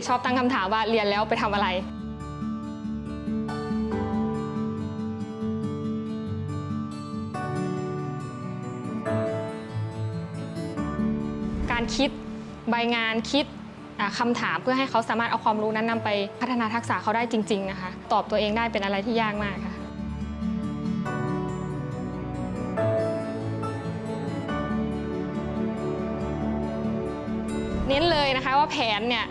กชอบตั้งคำถามว่าเรียนแล้วไปทำอะไร การคิดใบงานคิดคำถามเพื่อให้เขาสามารถเอาความรู้นั้นนำไปพัฒนาทักษะเขาได้จริงๆนะคะตอบตัวเองได้เป็นอะไรที่ยากมากค่ะเน้นเลยนะคะว่าแผนเนี่ย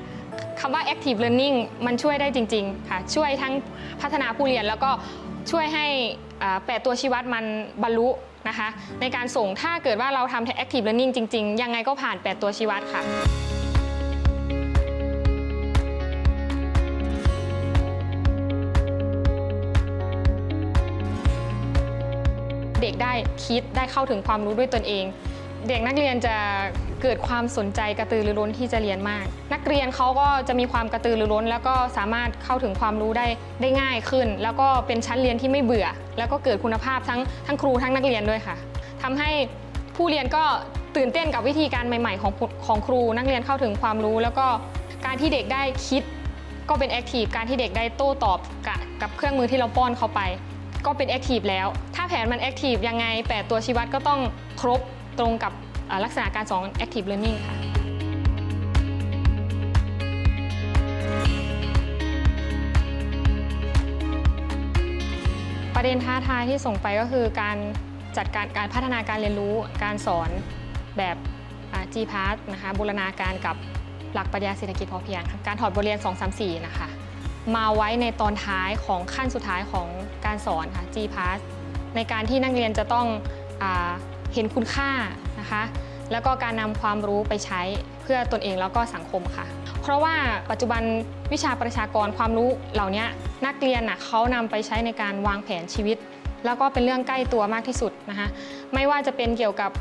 คำว่า active learning มันช่วยได้จริง ๆ ค่ะ ช่วยทั้งพัฒนาผู้เรียนแล้วก็ช่วยให้แปดตัวชี้วัดมันบรรลุนะคะ ในการส่งถ้าเกิดว่าเราทำ active learning จริง ๆ ยังไงก็ผ่าน8ตัวชี้วัดค่ะเด็กได้คิดได้เข้าถึงความรู้ด้วยตนเอง เด็กนักเรียนจะเกิดความสนใจกระตือรือร้นที่จะเรียนมาก นักเรียนเขาก็จะมีความกระตือรือร้น แล้วก็สามารถเข้าถึงความรู้ได้ได้ง่ายขึ้น แล้วก็เป็นชั้นเรียนที่ไม่เบื่อ แล้วก็เกิดคุณภาพทั้งทั้งครูทั้งนักเรียนด้วยค่ะทำให้ผู้เรียนก็ตื่นเต้นกับวิธีการใหม่ ๆ ของของครู นักเรียนเข้าถึงความรู้ แล้วก็การที่เด็กได้คิด ก็เป็นแอคทีฟการที่เด็กได้โต้ตอบกับกับเครื่องมือที่เราป้อนเข้าไป ก็เป็นแอคทีฟแล้ว ถ้าแผนมันแอคทีฟยังไง 8 ตัวชี้วัดก็ต้องครบ ตรงกับลักษณะการสอน Active Learning ค่ะประเด็นท้าทายที่ส่งไปก็คือการจัดการการพัฒนาการเรียนรู้การสอนแบบอ่า G-Pass นะคะบูรณาการกับหลักปรัชญาเศรษฐกิจพอเพียงการถอดบทเรียน 2 3 4 นะคะ มาไว้ในตอนท้ายของขั้นสุดท้ายของการสอนค่ะ G-Pass ในการที่นักเรียนจะต้องอ เห็นคุณค่านะคะ แล้วก็การนำความรู้ไปใช้เพื่อตนเองแล้วก็สังคมค่ะ เพราะว่าปัจจุบันวิชาประชากรความรู้เหล่านี้นักเรียนน่ะเขานำไปใช้ในการวางแผนชีวิต แล้วก็เป็นเรื่องใกล้ตัวมากที่สุดนะคะ ไม่ว่าจะเป็นเกี่ยวกับ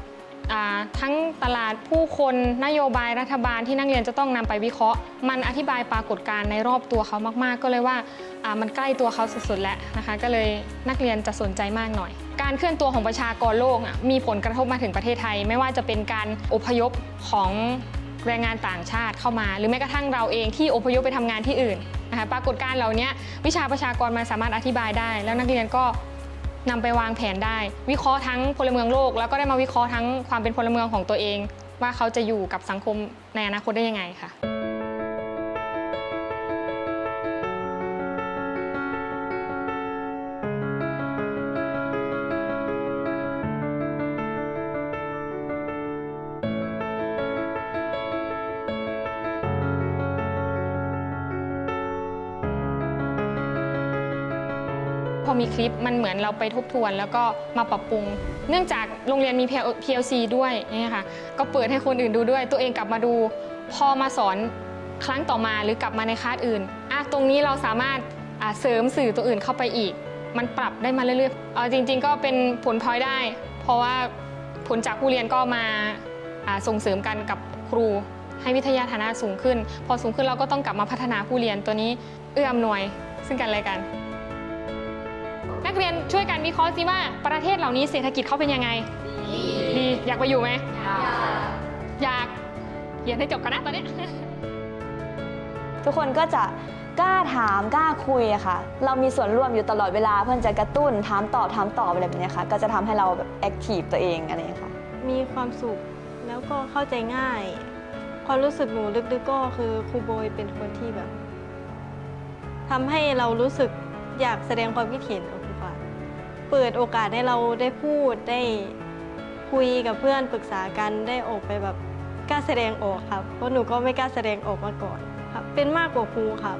ทั้งตลาดผู้คนนโยบายรัฐบาลที่นักเรียนจะต้องนำไปวิเคราะห์ มันอธิบายปรากฏการณ์ในรอบตัวเขามาก ๆ ก็เลยว่าอ่ามันใกล้ตัวเขาสุดๆแล้วนะคะ ก็เลยนักเรียนจะสนใจมากหน่อย การเคลื่อนตัวของประชากรโลกมีผลกระทบมาถึงประเทศไทย ไม่ว่าจะเป็นการอพยพของแรงงานต่างชาติเข้ามา หรือแม้กระทั่งเราเองที่อพยพไปทำงานที่อื่นนะคะปรากฏการณ์เหล่านี้วิชาประชากรมันสามารถอธิบายได้ แล้วนักเรียนก็นำไปวางแผนได้ วิเคราะห์ทั้งพลเมืองโลก แล้วก็ได้มาวิเคราะห์ทั้งความเป็นพลเมืองของตัวเอง ว่าเขาจะอยู่กับสังคมในอนาคตได้ยังไงค่ะ พอมีคลิปมันเหมือนเราไปทบทวน แล้วก็มาปรับปรุง เนื่องจากโรงเรียนมี PLC ด้วยนี่ค่ะก็เปิดให้คนอื่นดูด้วย ตัวเองกลับมาดู พอมาสอนครั้งต่อมาหรือกลับมาในคลาสอื่นอะตรงนี้เราสามารถเสริมสื่อตัวอื่นเข้าไปอีก มันปรับได้มาเรื่อยๆเอาจริง ๆ ก็เป็นผลพลอยได้ เพราะว่าผลจากผู้เรียนก็มาส่งเสริมกันกับครูให้วิทยาฐานะสูงขึ้น พอสูงขึ้นเราก็ต้องกลับมาพัฒนาผู้เรียนตัวนี้เอื้ออำนวยซึ่งกันและกัน นักเรียนช่วยกันวิเคราะห์สิว่าประเทศเหล่านี้เศรษฐกิจเขาเป็นยังไง ดี อยากไปอยู่ไหม อยากเรียนให้จบกันนะตอนนี้ ทุกคนก็จะกล้าถามกล้าคุยอะค่ะ เรามีส่วนร่วมอยู่ตลอดเวลาเพื่อนจะกระตุ้นถามตอบถามตอบอะไรแบบเนี้ยค่ะ ก็จะทำให้เราแบบแอคทีฟตัวเองอะไรอย่างเงี้ยค่ะ มีความสุขแล้วก็เข้าใจง่าย ความรู้สึกหนูลึกๆก็คือครูโบยเป็นคนที่แบบทำให้เรารู้สึกอยากแสดงความคิดเห็นกับครูฝ่าย เปิดโอกาสให้เราได้พูดได้คุยกับเพื่อนปรึกษากันได้ออกไปแบบกล้าแสดงออกครับ เพราะหนูก็ไม่กล้าแสดงออกมาก่อนครับ เป็นมากกว่าครูครับ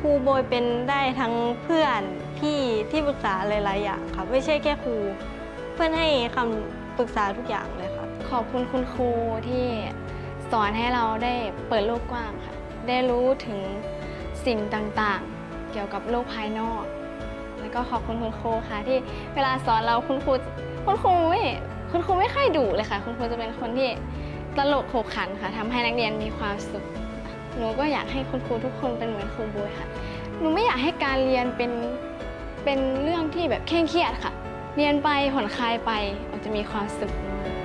ครูโบยเป็นได้ทั้งเพื่อนพี่ที่ปรึกษาหลายๆอย่างครับ ไม่ใช่แค่ครู เพื่อนให้คำปรึกษาทุกอย่างเลยค่ะขอบคุณคุณครูที่สอนให้เราได้เปิดโลกกว้างค่ะ ได้รู้ถึงสิ่งต่างๆ เกี่ยวกับโลกภายนอก แล้วก็ขอบคุณคุณครูค่ะ ที่เวลาสอนเราคุณครูคุณครูไม่คุณครูไม่ค่อยดุเลยค่ะ คุณครูจะเป็นคนที่ตลกขบขันค่ะทำให้นักเรียนมีความสุข หนูก็อยากให้คุณครูทุกคนเป็นเหมือนครูบวยค่ะ หนูไม่อยากให้การเรียนเป็นเป็นเรื่องที่แบบเคร่งเครียดค่ะ เรียนไปผ่อนคลายไปเราจะมีความสุขมาก